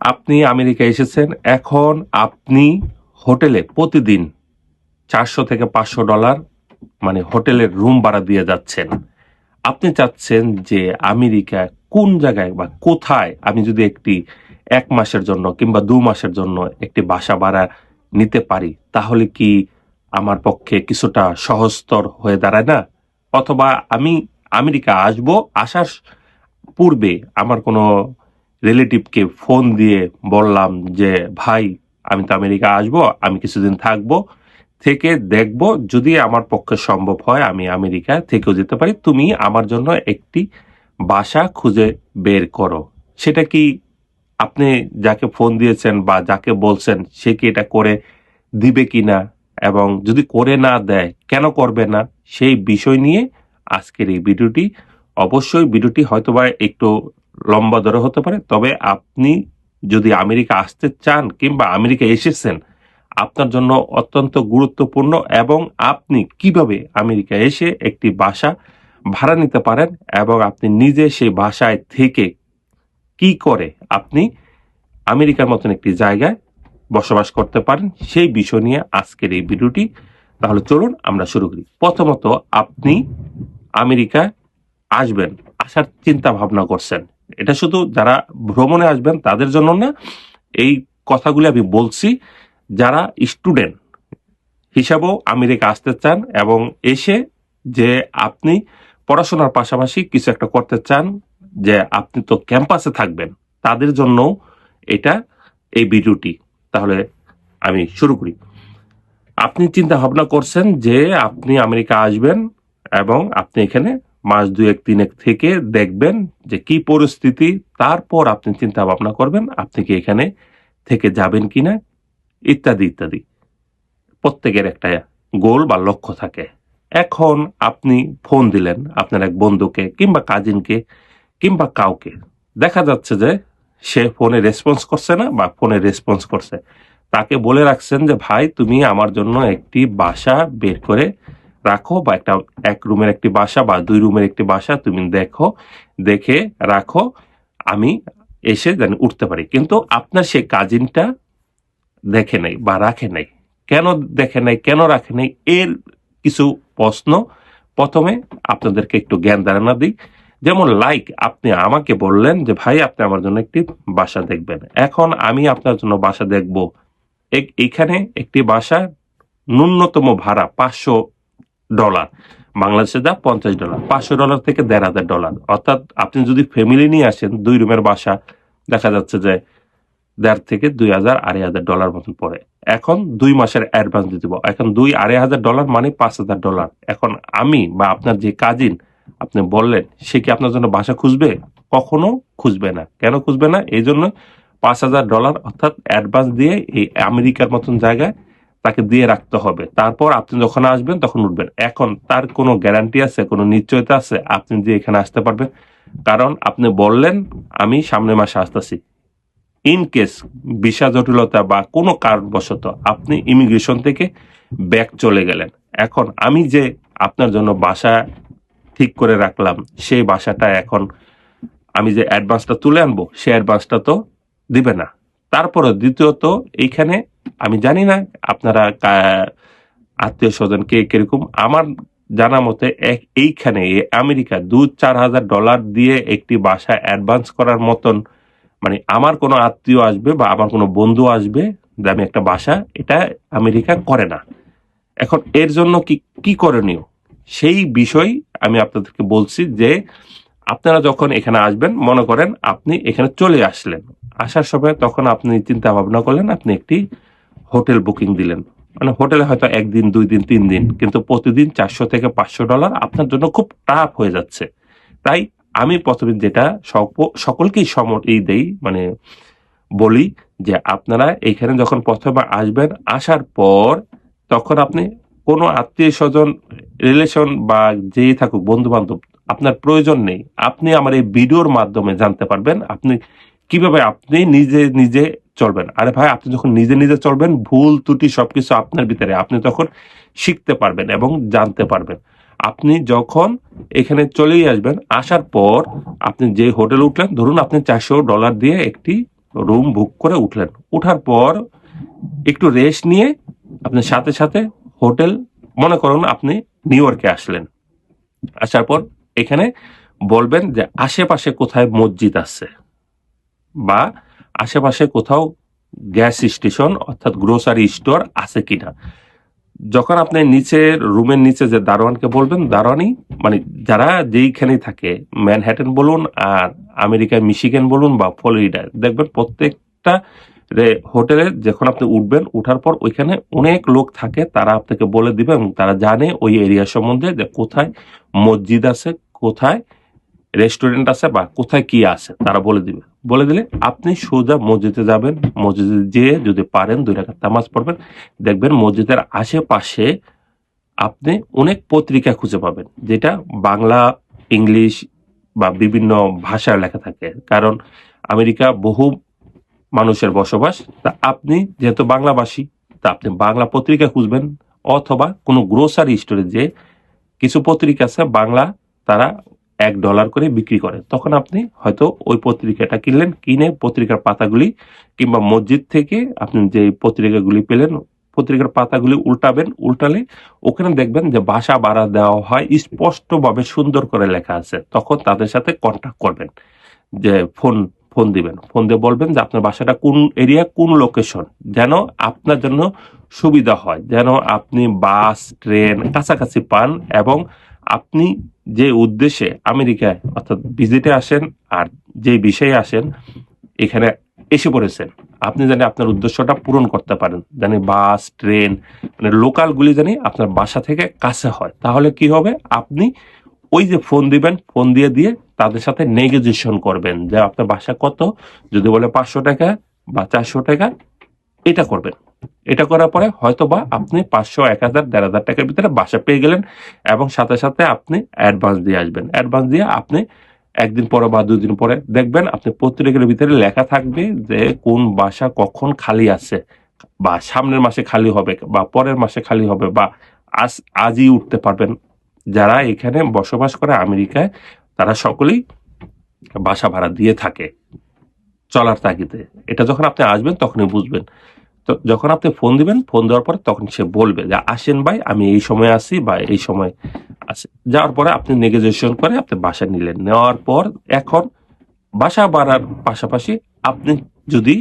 আপনি আমেরিকা এসেছেন, এখন আপনি হোটেলে প্রতিদিন চারশো থেকে পাঁচশো ডলার মানে হোটেলের রুম ভাড়া দিয়ে যাচ্ছেন। আপনি চাচ্ছেন যে আমেরিকা কোন জায়গায় বা কোথায় আমি যদি একটি এক মাসের জন্য কিংবা দু মাসের জন্য একটি বাসা ভাড়া নিতে পারি, তাহলে কি আমার পক্ষে কিছুটা সহজতর হয়ে দাঁড়ায় না? অথবা আমি আমেরিকা আসব, আসার পূর্বে আমার কোনো রিলেটিভকে ফোন দিয়ে বললাম যে, ভাই, আমি তো আমেরিকা আসব, আমি কিছুদিন থাকব, থেকে দেখব যদি আমার পক্ষে সম্ভব হয় আমি আমেরিকা থেকেও যেতে পারি। তুমি আমার জন্য একটি বাসা খুঁজে বের করো। সেটা কি আপনি যাকে ফোন দিয়েছেন বা যাকে বলছেন, সে কি এটা করে দিবে কি না এবং যদি করে না দেয়, কেন করবে না? সেই বিষয় নিয়ে আজকের এই ভিডিওটি। অবশ্যই ভিডিওটি হয়তোবা একটু লম্বা ধরে হতে পারে, তবে আপনি যদি আমেরিকা আসতে চান কিংবা আমেরিকা এসেছেন, আপনার জন্য অত্যন্ত গুরুত্বপূর্ণ এবং আপনি কীভাবে আমেরিকা এসে একটি বাসা ভাড়া নিতে পারেন এবং আপনি নিজে সেই বাসায় থেকে কি করে আপনি আমেরিকার মতন একটি জায়গায় বসবাস করতে পারেন, সেই বিষয় নিয়ে আজকের এই ভিডিওটি। তাহলে চলুন আমরা শুরু করি। প্রথমত আপনি আমেরিকা আসবেন, আসার চিন্তা ভাবনা করছেন। এটা শুধু যারা ভ্রমণে আসবেন তাদের জন্য না, এই কথাগুলি আমি বলছি, যারা স্টুডেন্ট হিসাবেও আমেরিকা আসতে চান এবং এসে যে আপনি পড়াশোনার পাশাপাশি কিছু একটা করতে চান, যে আপনি তো ক্যাম্পাসে থাকবেন, তাদের জন্য এটা এই ভিডিওটি। তাহলে আমি শুরু করি। আপনি চিন্তা ভাবনা করছেন যে আপনি আমেরিকা আসবেন এবং আপনি এখানে মাস দুই এক তিন এক থেকে দেখবেন যে কি পরিস্থিতি, তারপর আপনি চিন্তা ভাবনা করবেন, আপনি কি এখানে থেকে যাবেন কিনা, ইত্যাদি ইত্যাদি। প্রত্যেকের একটা গোল বা লক্ষ্য থাকে। এখন আপনি ফোন দিলেন আপনার এক বন্ধুকে কিংবা কাজিনকে কিংবা কাউকে। দেখা যাচ্ছে যে সে ফোনে রেসপন্স করছে না বা ফোনে রেসপন্স করছে। তাকে বলে রাখছেন যে, ভাই, তুমি আমার জন্য একটি বাসা বের করে রাখো বা একটা, এক রুমের একটি বাসা বা দুই রুমের একটি বাসা তুমি দেখো, দেখে রাখো, আমি এসে যেন উঠতে পারি। কিন্তু আপনার সেই কাজিনটা দেখে নাই বা রাখে নাই। কেন দেখে নাই, কেন রাখে নাই, এর কিছু প্রশ্ন প্রথমে আপনাদেরকে একটু জ্ঞান ধারণা দিই। যেমন লাইক আপনি আমাকে বললেন যে, ভাই, আপনি আমার জন্য একটি বাসা দেখবেন। এখন আমি আপনার জন্য বাসা দেখব। এখানে একটি বাসা ন্যূনতম ভাড়া পাঁচশো ডলার। বাংলাদেশের যা, পঞ্চাশ ডলার। পাঁচশো ডলার থেকে দেড় হাজার ডলার। অর্থাৎ আপনি যদি ফ্যামিলি নিয়ে আসেন, দুই রুমের বাসা, দেখা যাচ্ছে যে দেড় থেকে দুই হাজার আড়াই হাজার ডলার মতন পড়ে। এখন দুই মাসের অ্যাডভান্স দিতে হবে। এখন দুই আড়াই হাজার ডলার মানে পাঁচ হাজার ডলার। এখন আমি বা আপনার যে কাজিন আপনি বললেন, সে কি আপনার জন্য বাসা খুঁজবে? কখনো খুঁজবে না। কেন খুঁজবে না? এই জন্য পাঁচ হাজার ডলার অর্থাৎ অ্যাডভান্স দিয়ে এই আমেরিকার মতন জায়গায় তাকে দিয়ে রাখতে হবে। তারপর আপনি যখন আসবেন, তখন উঠবেন। এখন তার কোনো গ্যারান্টি আছে, কোনো নিশ্চয়তা আছে, আপনি যে এখানে আসতে পারবেন? কারণ আপনি বললেন, আমি সামনের মাসে আসতেছি। ইন কেস ভিসা জটিলতা বা কোনো কারণবশত আপনি ইমিগ্রেশন থেকে ব্যাক চলে গেলেন। এখন আমি যে আপনার জন্য বাসা ঠিক করে রাখলাম, সেই বাসাটা এখন আমি যে অ্যাডভান্সটা তুলে আনব, সেই অ্যাডভান্সটা তো দিবে না। তারপরে দ্বিতীয়ত, এইখানে আমি জানি না আপনারা আত্মীয় স্বজন কে কীরকম। আমার জানা মতে এক, এইখানে আমেরিকা দু চার হাজার ডলার দিয়ে একটি বাসা অ্যাডভান্স করার মতন মানে আমার কোনো আত্মীয় আসবে বা আমার কোনো বন্ধু আসবে, যে আমি একটা বাসা, এটা আমেরিকা করে না। এখন এর জন্য কি কি করণীয়? সেই বিষয় আমি আপনাদেরকে বলছি যে, আপনারা যখন এখানে আসবেন, মনে করেন আপনি এখানে চলে আসলেন। আসার সময় তখন আপনি চিন্তা ভাবনা করলেন, আপনি একটি হোটেল বুকিং দিলেন। মানে হোটেলে হয়তো একদিন, দুই দিন, তিন দিন, কিন্তু প্রতিদিন চারশো থেকে পাঁচশো ডলার আপনার জন্য খুব টাফ হয়ে যাচ্ছে। তাই আমি প্রথমে যেটা সক- সকলকেই সমর্থই দেই মানে বলি যে আপনারা এইখানে যখন প্রথমে আসবেন, আসার পর তখন আপনি কোনো আত্মীয় স্বজন রিলেশন বা যেই থাকুক বন্ধু বান্ধব আপনার প্রয়োজন নেই। আপনি আমার এই ভিডিওর মাধ্যমে জানতে পারবেন আপনি কীভাবে আপনি নিজে নিজে চলবেন আরে ভাই, আপনি যখন নিজে নিজে চলবেন, ভুল, ত্রুটি সবকিছু আপনার ভিতরে। আপনি তখন শিখতে পারবেন এবং জানতে পারবেন। আপনি যখন এখানে চলেই আসবেন, আসার পর আপনি যে হোটেল উঠলেন, ধরুন আপনি চারশো ডলার দিয়ে একটি রুম বুক করে উঠলেন। উঠার পর একটু রেস্ট নিয়ে আপনি সাথে সাথে হোটেল, মনে করুন আপনি নিউ ইয়র্কে আসলেন। আসার পর এখানে বলবেন যে, আশেপাশে কোথায় মসজিদ আছে? বা আশেপাশে কোথাও গ্যাস স্টেশন, অর্থাৎ গ্রোসারি স্টোর আছে কিনা। যখন আপনি নিচে, রুমের নিচে যে দারোয়ানকে বলবেন, দারোয়ানই মানে যারা যেইখানেই থাকে, ম্যানহ্যাটেন বলুন, আর আমেরিকায় মিশিগান বলুন বা ফ্লোরিডা দেখবেন প্রত্যেকটা হোটেলে যখন আপনি উঠবেন, উঠার পর ওইখানে অনেক লোক থাকে, তারা আপনাকে বলে দিবে এবং তারা জানে ওই এরিয়া সম্বন্ধে যে কোথায় মসজিদ আছে, কোথায় রেস্টুরেন্ট আছে বা কোথায় কি আছে, তারা বলে দিবে। বলে দিলে আপনি সোজা মসজিদে যাবেন, মসজিদে যেয়ে যদি পারেন দুই রাকাত নামাজ পড়বেন। দেখবেন মসজিদের আশেপাশে আপনি অনেক পত্রিকা খুঁজে পাবেন, যেটা বাংলা, ইংলিশ বা বিভিন্ন ভাষায় লেখা থাকে। কারণ আমেরিকা বহু মানুষের বসবাস, তা আপনি যেহেতু বাংলাভাষী, তা আপনি বাংলা পত্রিকা খুঁজবেন অথবা কোনো গ্রোসারি স্টোরে যে কিছু পত্রিকা আছে, বাংলা তারা এক ডলার করে বিক্রি করে তখন আপনি হয়তো ওই পত্রিকাটা কিনলেন, কিনে পত্রিকার পাতাগুলি কিংবা মসজিদ থেকে আপনি যে পত্রিকাগুলি পেলেন, পত্রিকার পাতাগুলি উল্টাবেন, উল্টালে ওখানে দেখবেন যে ভাষা বাড়া দেওয়া হয়, স্পষ্টভাবে সুন্দর করে লেখা আছে। তখন তাদের সাথে কন্ট্যাক্ট করবেন, যে ফোন ফোন দিবেন। ফোন দিয়ে বলবেন যে আপনার বাসাটা কোন এরিয়া কোন লোকেশন যেন আপনার জন্য সুবিধা হয়, যেন আপনি বাস, ট্রেন কাছাকাছি পান এবং আপনি যে উদ্দেশ্যে আমেরিকায় অর্থাৎ ভিজিটে আসেন আর যে বিষয়ে আসেন, এখানে এসে পড়েছেন। আপনি জানি আপনার উদ্দেশ্যটা পূরণ করতে পারেন। জানি বাস, ট্রেন মানে লোকালগুলি জানি আপনার বাসা থেকে কাছে হয়। তাহলে কি হবে? আপনি ওই যে ফোন দিবেন, ফোন দিয়ে দিয়ে তাদের সাথে নেগোজিয়েশন করবেন যে আপনার বাসা কত? যদি বলে পাঁচশো টাকা বা চারশো টাকা, এটা করবেন। এটা করার পরে হয়তো বা আপনি পাঁচশো, এক হাজার, দেড় হাজার টাকার ভিতরে বাসা পেয়ে গেলেন এবং সাথে সাথে আপনি অ্যাডভান্স দিয়ে আসবেন। অ্যাডভান্স দিয়ে আপনি একদিন পরে বা দুদিন পরে দেখবেন আপনি পত্রিকার ভিতরে লেখা থাকবে যে কোন বাসা কখন খালি আছে বা সামনের মাসে খালি হবে বা পরের মাসে খালি হবে বা আজ, আজই উঠতে পারবেন। যারা এখানে বসবাস করে আমেরিকায়, তারা সকলেই বাসা ভাড়া দিয়ে থাকে চলার তাগিদে। এটা যখন আপনি আসবেন, তখনই বুঝবেন। তো যখন আপনি ফোন দিবেন ফোন দেওয়ার পরে তখন সে বলবে যে, আসেন ভাই, আমি এই সময় আসি বা এই সময় আসি যাওয়ার পরে আপনি নেগোজিয়েশন করে আপনি বাসা নিলেন। নেওয়ার পর এখন বাসা বাড়ার পাশাপাশি আপনি যদি,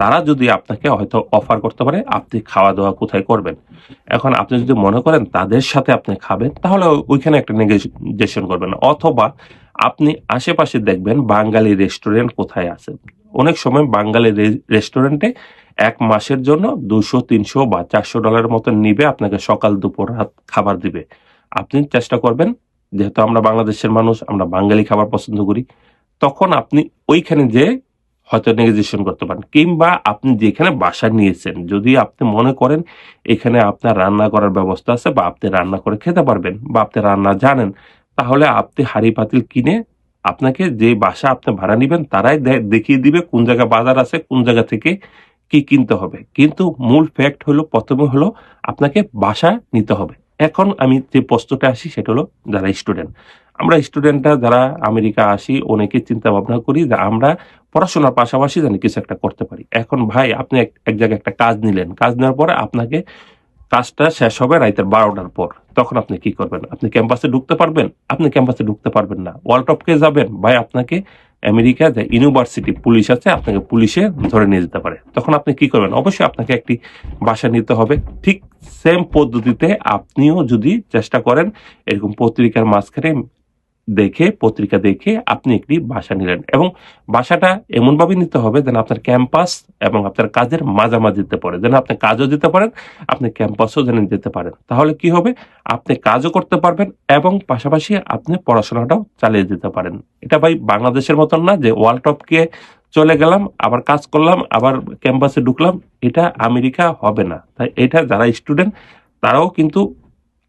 তারা যদি আপনাকে হয়তো অফার করতে পারে, আপনি খাওয়া দাওয়া কোথায় করবেন? এখন আপনি যদি মনে করেন তাদের সাথে আপনি খাবেন, তাহলে ওইখানে একটা নেগোজিয়েশন করবেন। অথবা আপনি আশেপাশে দেখবেন বাঙালি রেস্টুরেন্ট কোথায় আছে। অনেক সময় বাঙালি রেস্টুরেন্টে এক মাসের জন্য দুশো তিনশো বা চারশো ডলারের মতো নিবে, আপনাকে সকাল, দুপুর, রাত খাবার দিবে। আপনি চেষ্টা করবেন, যেহেতু আমরা বাংলাদেশের মানুষ, আমরা বাঙালি খাবার পছন্দ করি, তখন আপনি ওইখানে যে হয়তো নেগোজিয়েশন করতে পারেন। কিংবা আপনি যেখানে বাসা নিয়েছেন, যদি আপনি মনে করেন এখানে আপনার রান্না করার ব্যবস্থা আছে বা আপনি রান্না করে খেতে পারবেন বা আপনি রান্না জানেন, তাহলে আপনি হাড়ি, পাতিল কিনে আপনাকে যে বাসা আপনি ভাড়া নিবেন, তারাই দেখিয়ে দিবে কোন জায়গায় বাজার আছে, কোন জায়গা থেকে কি কিনতে হবে? কিন্তু মূল ফ্যাক্ট হলো, প্রথমে হলো আপনাকে বাসা নিতে হবে। এখন আমি যে প্রশ্নটা আসি, সেটা হলো যারা স্টুডেন্ট আমরা স্টুডেন্টরা যারা আমেরিকা আসি, অনেকে চিন্তা ভাবনা করি যে আমরা পড়াশোনার পাশাপাশি জানি কিছু একটা করতে পারি। এখন ভাই, আপনি এক জায়গায় একটা কাজ নিলেন। কাজ নেওয়ার পরে আপনাকে কাজটা শেষ হবে রাইতের বারোটার পর। তখন আপনি কি করবেন? আপনি ক্যাম্পাসে ঢুকতে পারবেন? আপনি ক্যাম্পাসে ঢুকতে পারবেন না। ওয়ার্ল্ড কে যাবেন? ভাই, আপনাকে আমেরিকা, যে ইউনিভার্সিটি পুলিশ আছে, আপনাকে পুলিশে ধরে নিয়ে যেতে পারে। তখন আপনি কি করবেন? অবশ্যই আপনাকে একটি বাসা নিতে হবে। ঠিক সেম পদ্ধতিতে আপনিও যদি চেষ্টা করেন, এরকম পত্রিকার মাঝখানে দেখে, পত্রিকা দেখে আপনি একটি বাসা নিলেন এবং বাসাটা এমনভাবে নিতে হবে যেন আপনার ক্যাম্পাস এবং আপনার কাজের মাঝামাঝি দিতে পারে। যেন আপনি কাজও দিতে পারেন, আপনি ক্যাম্পাসও যেন যেতে পারেন। তাহলে কি হবে? আপনি কাজও করতে পারবেন এবং পাশাপাশি আপনি পড়াশোনাটাও চালিয়ে যেতে পারেন। এটা ভাই বাংলাদেশের মতন না যে ওয়ার্ল্ড টপকে চলে গেলাম, আবার কাজ করলাম, আবার ক্যাম্পাসে ঢুকলাম, এটা আমেরিকা হবে না। তাই এটা যারা স্টুডেন্ট, তারাও কিন্তু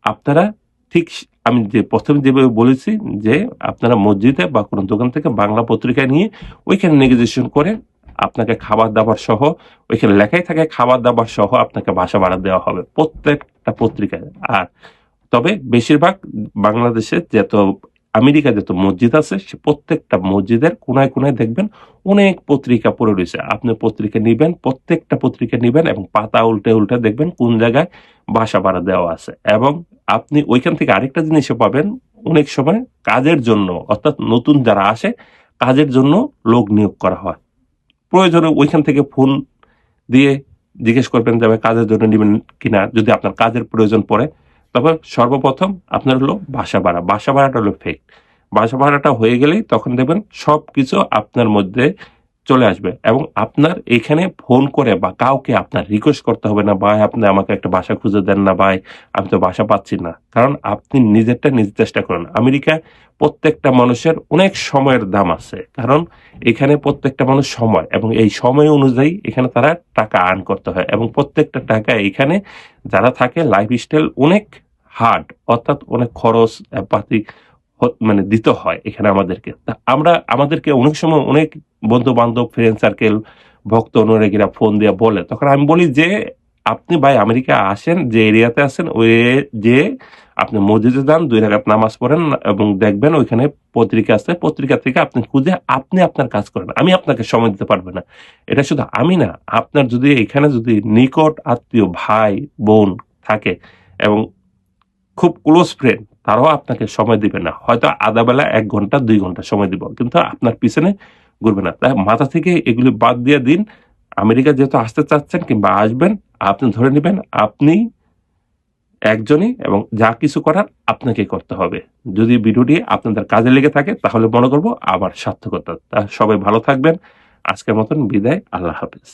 আপনারা ঠিক আমি যে প্রথমে যেভাবে বলেছি যে আপনারা মসজিদে বা কোনো দোকান থেকে বাংলা পত্রিকা নিয়ে ওইখানে নেগোজিয়েশন করে আপনাকে খাবার দাবার সহ, ওইখানে লেখাই থাকে খাবার দাবার সহ আপনাকে বাসা ভাড়া দেওয়া হবে প্রত্যেকটা পত্রিকায়। আর তবে বেশিরভাগ বাংলাদেশে যত আমেরিকা যত মসজিদ আছে, সে প্রত্যেকটা মসজিদের কোনায় কোনায় দেখবেন অনেক পত্রিকা পড়ে রয়েছে। আপনি পত্রিকা নিবেন, প্রত্যেকটা পত্রিকা নিবেন এবং পাতা উল্টে উল্টে দেখবেন কোন জায়গায় বাসা ভাড়া দেওয়া আছে। এবং আপনি ওইখান থেকে আরেকটা জিনিসও পাবেন, অনেক সময় কাজের জন্য, অর্থাৎ নতুন যারা আসে, কাজের জন্য লোক নিয়োগ করা হয়। প্রয়োজনে ওইখান থেকে ফোন দিয়ে জিজ্ঞেস করবেন যে কাজের জন্য নেবেন কিনা? যদি আপনার কাজের প্রয়োজন পড়ে তবে সর্বপ্রথম আপনার হলো বাসা ভাড়া। বাসা ভাড়াটা হলো ফেক বাসা ভাড়াটা হয়ে গেলেই তখন দেখবেন সব কিছু আপনার মধ্যে চলে আসবে এবং আপনার এখানে ফোন করে বা কাউকে আপনার রিকোয়েস্ট করতে হবে না, ভাই, আপনি আমাকে একটা বাসা খুঁজে দেন না, ভাই, আমি তো বাসা পাচ্ছি না। কারণ আপনি নিজেরটা নিজে চেষ্টা করেন। আমেরিকায় প্রত্যেকটা মানুষের অনেক সময়ের দাম আছে। কারণ এখানে প্রত্যেকটা মানুষ সময় এবং এই সময় অনুযায়ী এখানে তারা টাকা আর্ন করতে হয় এবং প্রত্যেকটা টাকা এখানে যারা থাকে লাইফ স্টাইল অনেক হার্ড, অর্থাৎ অনেক খরচ পাতি মানে দিতে হয় এখানে আমাদেরকে। তা আমরা, আমাদেরকে অনেক সময় অনেক বন্ধু বান্ধব ফ্রেন্ড সার্কেল ভক্ত অনুরাগীরা ফোন দিয়ে বলে। তখন আমি বলি যে, আপনি ভাই আমেরিকা আসেন, যে এরিয়াতে আসেন ওই যে আপনি মসজিদে যান, দুই রাকাত নামাজ পড়েন এবং দেখবেন ওইখানে পত্রিকা আছে, পত্রিকা থেকে আপনি খুঁজে আপনি আপনার কাজ করেন। আমি আপনাকে সময় দিতে পারব না। এটা শুধু আমি না, আপনার যদি এখানে যদি নিকট আত্মীয় ভাই, বোন থাকে এবং খুব ক্লোজ ফ্রেন্ড তারাও আপনাকে সময় দিবে না। হয়তো আধা বেলা, এক ঘণ্টা, দুই ঘণ্টা সময় দিব, কিন্তু আপনার পিছনে ঘুরবে না। তাই মাথা থেকে এগুলি বাদ দিয়ে দিন। আমেরিকা যেহেতু আসতে চাচ্ছেন কিংবা আসবেন, আপনি ধরে নেবেন, আপনি একজনই এবং যা কিছু করার আপনাকে করতে হবে। যদি ভিডিওটি আপনাদের কাজে লেগে থাকে, তাহলে মনে করব আবার সার্থকতা। সবাই ভালো থাকবেন। আজকের মতন বিদায়, আল্লাহ হাফেজ।